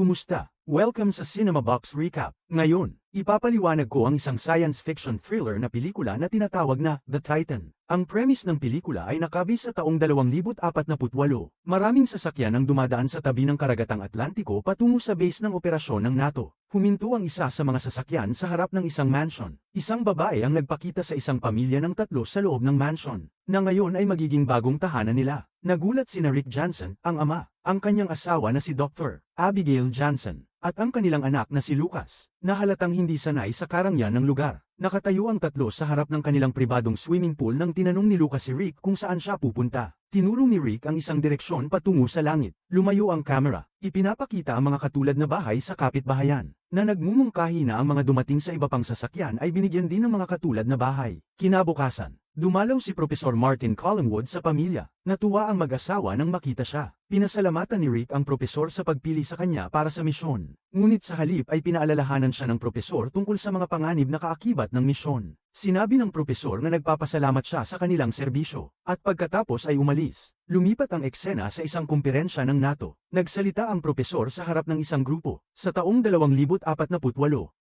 Kumusta? Welcome sa Cinema Box Recap. Ngayon, ipapaliwanag ko ang isang science fiction thriller na pelikula na tinatawag na The Titan. Ang premise ng pelikula ay nakabis sa taong 2048. Maraming sasakyan ang dumadaan sa tabi ng karagatang Atlantiko patungo sa base ng operasyon ng NATO. Huminto ang isa sa mga sasakyan sa harap ng isang mansion. Isang babae ang nagpakita sa isang pamilya ng tatlo sa loob ng mansion, na ngayon ay magiging bagong tahanan nila. Nagulat si Rick Johnson, ang ama, ang kanyang asawa na si Dr. Abigail Johnson, at ang kanilang anak na si Lucas, na halatang hindi sanay sa karangyan ng lugar. Nakatayo ang tatlo sa harap ng kanilang pribadong swimming pool nang tinanong ni Lucas si Rick kung saan siya pupunta. Tinuro ni Rick ang isang direksyon patungo sa langit. Lumayo ang camera. Ipinapakita ang mga katulad na bahay sa kapitbahayan, na nagmumungkahi na ang mga dumating sa iba pang sasakyan ay binigyan din ng mga katulad na bahay. Kinabukasan, dumalaw si Profesor Martin Collingwood sa pamilya. Natuwa ang mag-asawa nang makita siya. Pinasalamatan ni Rick ang propesor sa pagpili sa kanya para sa misyon. Ngunit sa halip ay pinaalalahanan siya ng propesor tungkol sa mga panganib na kaakibat ng misyon. Sinabi ng propesor na nagpapasalamat siya sa kanilang serbisyo, at pagkatapos ay umalis. Lumipat ang eksena sa isang kumperensya ng NATO. Nagsalita ang propesor sa harap ng isang grupo. Sa taong 2048,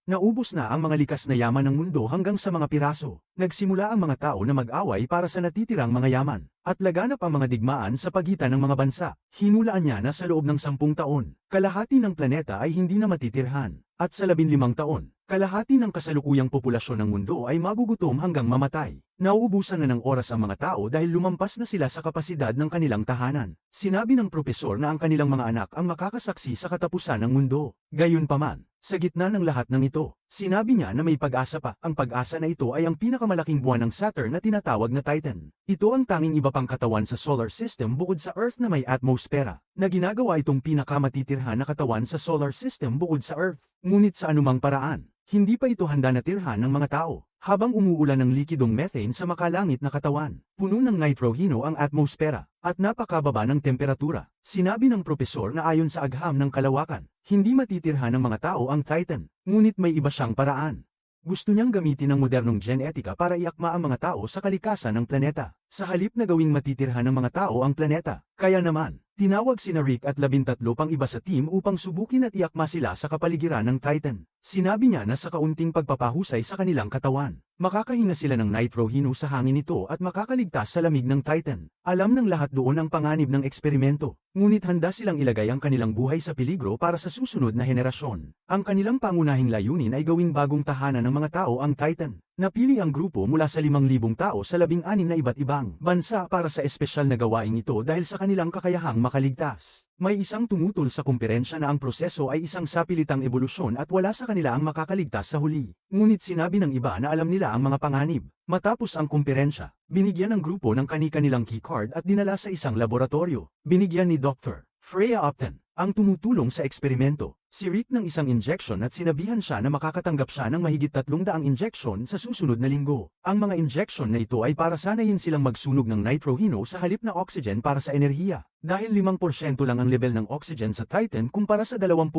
naubos na ang mga likas na yaman ng mundo hanggang sa mga piraso. Nagsimula ang mga tao na mag-away para sa natitirang mga yaman, at laganap ang mga digmaan sa pagitan ng mga bansa. Hinulaan niya na sa loob ng sampung taon, kalahati ng planeta ay hindi na matitirhan, at sa labinlimang taon, kalahati ng kasalukuyang populasyon ng mundo ay magugutom hanggang mamatay. Nauubusan na ng oras ang mga tao dahil lumampas na sila sa kapasidad ng kanilang tahanan. Sinabi ng propesor na ang kanilang mga anak ang makakasaksi sa katapusan ng mundo. Gayunpaman, sa gitna ng lahat ng ito, sinabi niya na may pag-asa pa. Ang pag-asa na ito ay ang pinakamalaking buwan ng Saturn na tinatawag na Titan. Ito ang tanging iba pang katawan sa solar system bukod sa Earth na may atmosfera, na ginagawa itong pinakamatitirhan na katawan sa solar system bukod sa Earth. Ngunit sa anumang paraan, hindi pa ito handa na tirhan ng mga tao. Habang umuulan ng likidong methane sa makalangit na katawan, puno ng nitrohino ang atmosfera, at napakababa ng temperatura. Sinabi ng propesor na ayon sa agham ng kalawakan, hindi matitirhan ng mga tao ang Titan, ngunit may iba siyang paraan. Gusto niyang gamitin ang modernong genetika para iakma ang mga tao sa kalikasan ng planeta, sa halip na gawing matitirhan ng mga tao ang planeta. Kaya naman, tinawag si Rick at labintatlo pang iba sa team upang subukin at iakma sila sa kapaligiran ng Titan. Sinabi niya na sa kaunting pagpapahusay sa kanilang katawan, makakahinga sila ng nitrohino sa hangin nito at makakaligtas sa lamig ng Titan. Alam ng lahat doon ang panganib ng eksperimento, ngunit handa silang ilagay ang kanilang buhay sa peligro para sa susunod na henerasyon. Ang kanilang pangunahing layunin ay gawing bagong tahanan ng mga tao ang Titan. Napili ang grupo mula sa 5,000 tao sa 16 na iba't ibang bansa para sa espesyal na gawaing ito dahil sa kanilang kakayahang makaligtas. May isang tumutol sa kumperensya na ang proseso ay isang sapilitang ebolusyon at wala sa kanila ang makakaligtas sa huli. Ngunit sinabi ng iba na alam nila ang mga panganib. Matapos ang kumperensya, binigyan ng grupo ng kani-kanilang keycard at dinala sa isang laboratorio. Binigyan ni Dr. Freya Upton, ang tumutulong sa eksperimento, si Rick ng isang injection at sinabihan siya na makakatanggap siya ng mahigit 300 injection sa susunod na linggo. Ang mga injection na ito ay para sanayin silang magsunog ng nitrohino sa halip na oxygen para sa enerhiya. Dahil 5% lang ang level ng oxygen sa Titan kumpara sa 20%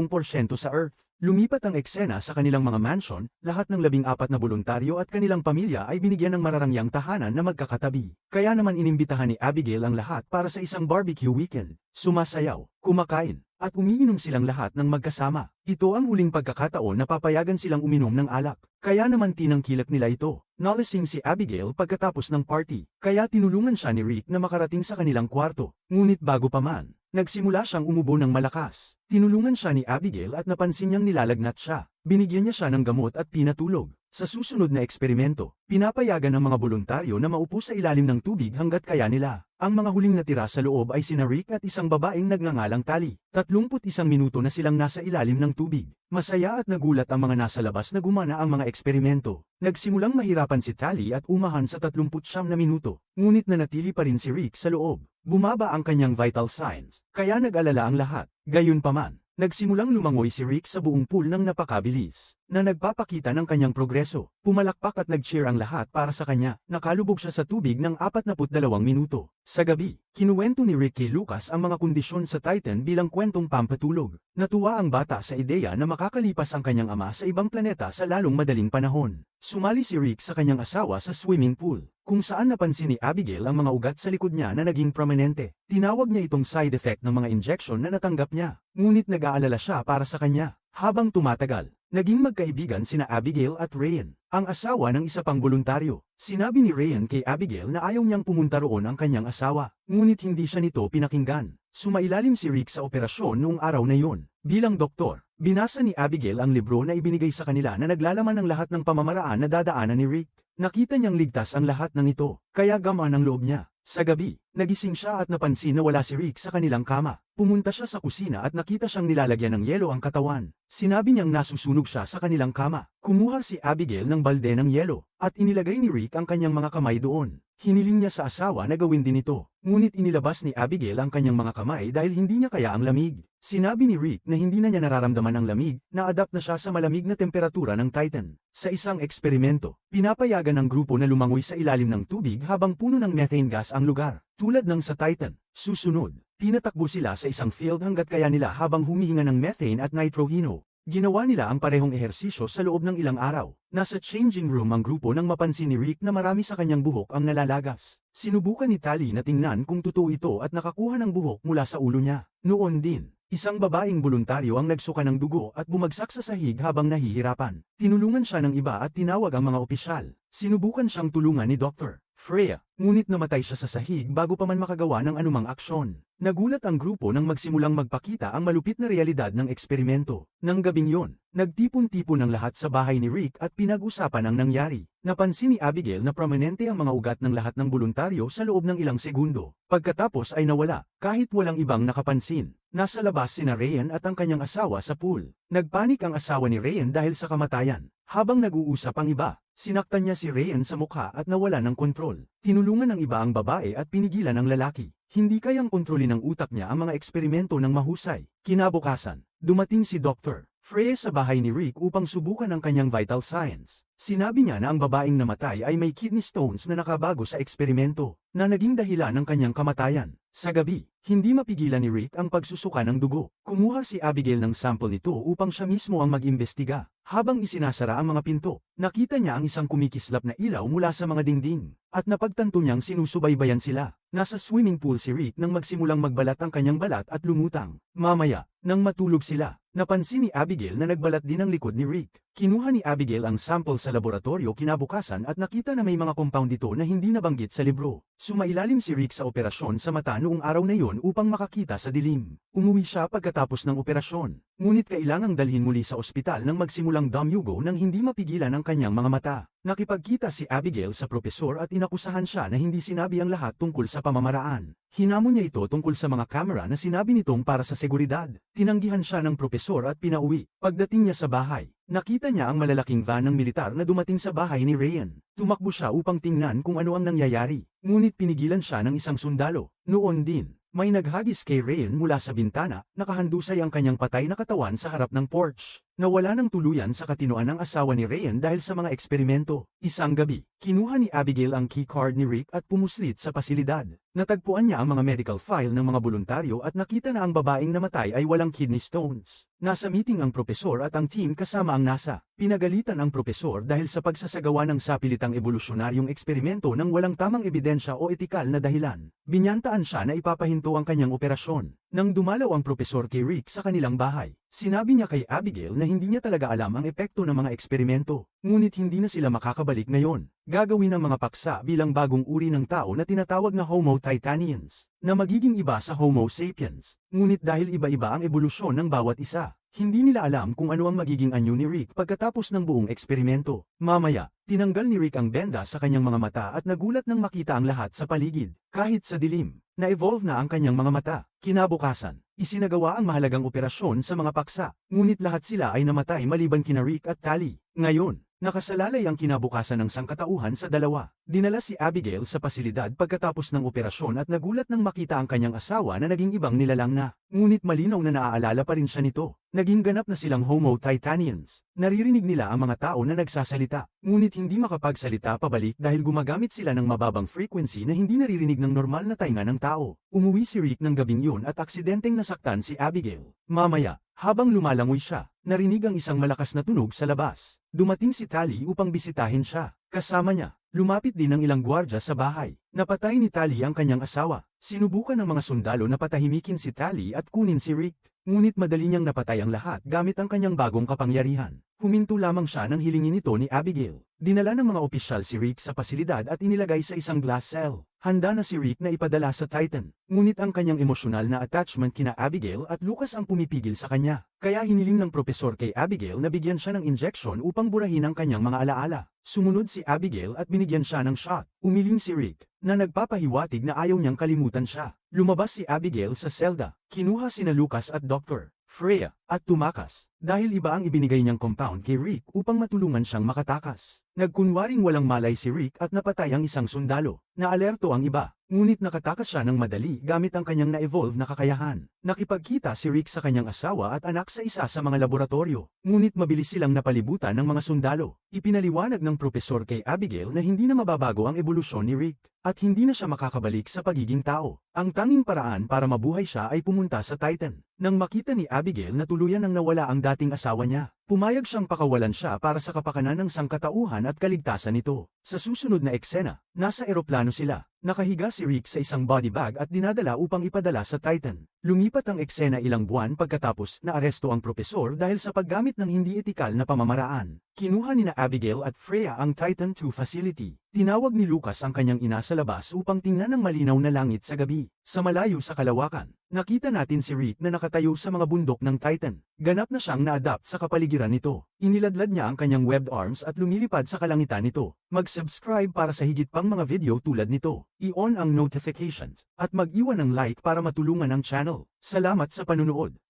sa Earth. Lumipat ang eksena sa kanilang mga mansion, lahat ng labing apat na voluntaryo at kanilang pamilya ay binigyan ng mararangyang tahanan na magkakatabi. Kaya naman inimbitahan ni Abigail ang lahat para sa isang barbecue weekend. Sumasayaw, kumakain, at umiinom silang lahat ng magkasama. Ito ang huling pagkakataon na papayagan silang uminom ng alak. Kaya naman tinangkilat nila ito. Nalasing si Abigail pagkatapos ng party. Kaya tinulungan siya ni Rick na makarating sa kanilang kwarto. Ngunit bago pa man, nagsimula siyang umubo ng malakas. Tinulungan siya ni Abigail at napansin niyang nilalagnat siya. Binigyan niya siya ng gamot at pinatulog. Sa susunod na eksperimento, pinapayagan ng mga voluntaryo na maupo sa ilalim ng tubig hanggat kaya nila. Ang mga huling natira sa loob ay sina Rick at isang babaeng nagngangalang Tali. 31 minuto na silang nasa ilalim ng tubig. Masaya at nagulat ang mga nasa labas na gumana ang mga eksperimento. Nagsimulang mahirapan si Tali at umahan sa 39 na minuto. Ngunit nanatili pa rin si Rick sa loob. Bumaba ang kanyang vital signs, kaya nag-alala ang lahat. Gayunpaman, Nagsimulang lumangoy si Rick sa buong pool ng napakabilis, na nagpapakita ng kanyang progreso. Pumalakpak at nag-cheer ang lahat para sa kanya, nakalubog siya sa tubig ng 42 minuto. Sa gabi, kinuwento ni Rick kay Lucas ang mga kondisyon sa Titan bilang kwentong pampatulog. Natuwa ang bata sa ideya na makakalipas ang kanyang ama sa ibang planeta sa lalong madaling panahon. Sumali si Rick sa kanyang asawa sa swimming pool. Kung saan napansin ni Abigail ang mga ugat sa likod niya na naging prominente. Tinawag niya itong side effect ng mga injection na natanggap niya, ngunit nag-aalala siya para sa kanya. Habang tumatagal, naging magkaibigan sina Abigail at Ryan, ang asawa ng isa pang voluntaryo. Sinabi ni Ryan kay Abigail na ayaw niyang pumunta roon ang kanyang asawa, ngunit hindi siya nito pinakinggan. Sumailalim si Rick sa operasyon noong araw na yun. Bilang doktor, binasa ni Abigail ang libro na ibinigay sa kanila na naglalaman ng lahat ng pamamaraan na dadaanan ni Rick. Nakita niyang ligtas ang lahat ng ito, kaya gamaan ang loob niya. Sa gabi, nagising siya at napansin na wala si Rick sa kanilang kama. Pumunta siya sa kusina at nakita siyang nilalagyan ng yelo ang katawan. Sinabi niyang nasusunog siya sa kanilang kama. Kumuha si Abigail ng balde ng yelo, at inilagay ni Rick ang kanyang mga kamay doon. Hiniling niya sa asawa na gawin din ito, ngunit inilabas ni Abigail ang kanyang mga kamay dahil hindi niya kaya ang lamig. Sinabi ni Rick na hindi na niya nararamdaman ang lamig, na-adapt na siya sa malamig na temperatura ng Titan. Sa isang eksperimento, pinapayagan ng grupo na lumangoy sa ilalim ng tubig habang puno ng methane gas ang lugar. Tulad ng sa Titan, susunod, pinatakbo sila sa isang field hanggat kaya nila habang humihinga ng methane at nitrohino. Ginawa nila ang parehong ehersisyo sa loob ng ilang araw. Nasa changing room ang grupo nang mapansin ni Rick na marami sa kanyang buhok ang nalalagas. Sinubukan ni Tali na tingnan kung totoo ito at nakakuha ng buhok mula sa ulo niya. Noon din, isang babaeng voluntaryo ang nagsuka ng dugo at bumagsak sa sahig habang nahihirapan. Tinulungan siya ng iba at tinawag ang mga opisyal. Sinubukan siyang tulungan ni Dr. Freya, ngunit namatay siya sa sahig bago pa man makagawa ng anumang aksyon. Nagulat ang grupo nang magsimulang magpakita ang malupit na realidad ng eksperimento. Nang gabing yon, nagtipon-tipon ang lahat sa bahay ni Rick at pinag-usapan ang nangyari. Napansin ni Abigail na prominente ang mga ugat ng lahat ng voluntaryo sa loob ng ilang segundo. Pagkatapos ay nawala, kahit walang ibang nakapansin. Nasa labas sina Ryan at ang kanyang asawa sa pool. Nagpanik ang asawa ni Ryan dahil sa kamatayan. Habang nag-uusap ang iba, sinaktan niya si Ryan sa mukha at nawala ng kontrol. Tinulungan ng iba ang babae at pinigilan ang lalaki. Hindi kayang kontrolin ng utak niya ang mga eksperimento ng mahusay. Kinabukasan, dumating si Dr. Freya sa bahay ni Rick upang subukan ang kanyang vital signs. Sinabi niya na ang babaeng namatay ay may kidney stones na nakabago sa eksperimento, na naging dahilan ng kanyang kamatayan. Sa gabi, hindi mapigilan ni Rick ang pagsusuka ng dugo. Kumuha si Abigail ng sample nito upang siya mismo ang mag-imbestiga. Habang isinasara ang mga pinto, nakita niya ang isang kumikislap na ilaw mula sa mga dingding, at napagtanto niyang sinusubaybayan sila. Nasa swimming pool si Rick nang magsimulang magbalat ang kanyang balat at lumutang. Mamaya, nang matulog sila, napansin ni Abigail na nagbalat din ang likod ni Rick. Kinuha ni Abigail ang sample sa laboratorio kinabukasan at nakita na may mga compound dito na hindi nabanggit sa libro. Sumailalim si Rick sa operasyon sa mata noong araw na yon upang makakita sa dilim. Umuwi siya pagkatapos ng operasyon. Ngunit kailangang dalhin muli sa ospital nang magsimulang damyugo nang hindi mapigilan ang kanyang mga mata. Nakipagkita si Abigail sa propesor at inakusahan siya na hindi sinabi ang lahat tungkol sa pamamaraan. Hinamon niya ito tungkol sa mga kamera na sinabi nitong para sa seguridad. Tinanggihan siya ng propesor at pinauwi. Pagdating niya sa bahay, nakita niya ang malalaking van ng militar na dumating sa bahay ni Ryan. Tumakbo siya upang tingnan kung ano ang nangyayari. Ngunit pinigilan siya ng isang sundalo. Noon din, may naghagis kay Ryan mula sa bintana, nakahandusay ang kanyang patay na katawan sa harap ng porch. Nawala ng tuluyan sa katinoan ng asawa ni Ryan dahil sa mga eksperimento. Isang gabi, kinuha ni Abigail ang keycard ni Rick at pumuslit sa pasilidad. Natagpuan niya ang mga medical file ng mga voluntaryo at nakita na ang babaeng namatay ay walang kidney stones. Nasa meeting ang propesor at ang team kasama ang NASA. Pinagalitan ang propesor dahil sa pagsasagawa ng sapilitang evolusyonaryong eksperimento ng walang tamang ebidensya o etikal na dahilan. Binyantaan siya na ipapahinto ang kanyang operasyon. Nang dumalaw ang propesor kay Rick sa kanilang bahay, sinabi niya kay Abigail na hindi niya talaga alam ang epekto ng mga eksperimento, ngunit hindi na sila makakabalik ngayon. Gagawin ng mga paksa bilang bagong uri ng tao na tinatawag na Homo titanians, na magiging iba sa Homo sapiens. Ngunit dahil iba-iba ang ebolusyon ng bawat isa, hindi nila alam kung ano ang magiging anyo ni Rick pagkatapos ng buong eksperimento. Mamaya, tinanggal ni Rick ang benda sa kanyang mga mata at nagulat nang makita ang lahat sa paligid, kahit sa dilim. Na-evolve na ang kanyang mga mata. Kinabukasan, isinagawa ang mahalagang operasyon sa mga paksa, ngunit lahat sila ay namatay maliban kina Rick at Tali. Ngayon, nakasalalay ang kinabukasan ng sangkatauhan sa dalawa. Dinala si Abigail sa pasilidad pagkatapos ng operasyon at nagulat nang makita ang kanyang asawa na naging ibang nilalang na. Ngunit malinaw na naaalala pa rin siya nito. Naging ganap na silang Homo titanians. Naririnig nila ang mga tao na nagsasalita, ngunit hindi makapagsalita pabalik dahil gumagamit sila ng mababang frequency na hindi naririnig ng normal na tainga ng tao. Umuwi si Rick ng gabing yun at aksidenteng nasaktan si Abigail. Mamaya, habang lumalangoy siya, narinig ang isang malakas na tunog sa labas. Dumating si Tali upang bisitahin siya. Kasama niya, Lumapit din ang ilang gwardya sa bahay. Napatay ni Tali ang kanyang asawa. Sinubukan ng mga sundalo na patahimikin si Tali at kunin si Rick. Ngunit madali niyang napatay ang lahat gamit ang kanyang bagong kapangyarihan. Huminto lamang siya nang hilingin ito ni Abigail. Dinala ng mga opisyal si Rick sa pasilidad at inilagay sa isang glass cell. Handa na si Rick na ipadala sa Titan. Ngunit ang kanyang emosyonal na attachment kina Abigail at Lucas ang pumipigil sa kanya. Kaya hiniling ng propesor kay Abigail na bigyan siya ng injection upang burahin ang kanyang mga alaala. Sumunod si Abigail at binigyan siya ng shot. Umiling si Rick, na nagpapahiwatig na ayaw niyang kalimutan siya. Lumabas si Abigail sa selda. Kinuha sina Lucas at Dr. Freya, at tumakas, dahil iba ang ibinigay niyang compound kay Rick upang matulungan siyang makatakas. Nagkunwaring walang malay si Rick at napatay ang isang sundalo. Naalerto ang iba, ngunit nakatakas siya ng madali gamit ang kanyang na-evolve na kakayahan. Nakipagkita si Rick sa kanyang asawa at anak sa isa sa mga laboratorio, ngunit mabilis silang napalibutan ng mga sundalo. Ipinaliwanag ng propesor kay Abigail na hindi na mababago ang ebolusyon ni Rick, at hindi na siya makakabalik sa pagiging tao. Ang tanging paraan para mabuhay siya ay pumunta sa Titan. Nang makita ni Abigail na tuluyan nang nawala ang dating asawa niya, pumayag siyang pakawalan siya para sa kapakanan ng sangkatauhan at kaligtasan nito. Sa susunod na eksena, nasa eroplano sila. Nakahiga si Rick sa isang body bag at dinadala upang ipadala sa Titan. Lumipat ang eksena ilang buwan pagkatapos na aresto ang propesor dahil sa paggamit ng hindi etikal na pamamaraan. Kinuha ni na Abigail at Freya ang Titan 2 facility. Tinawag ni Lucas ang kanyang ina sa labas upang tingnan ang malinaw na langit sa gabi. Sa malayo sa kalawakan, nakita natin si Rick na nakatayo sa mga bundok ng Titan. Ganap na siyang na-adapt sa kapaligiran nito. Iniladlad niya ang kanyang webbed arms at lumilipad sa kalangitan nito. Mag-subscribe para sa higit pang mga video tulad nito. I-on ang notifications at mag-iwan ng like para matulungan ang channel. Salamat sa panunood.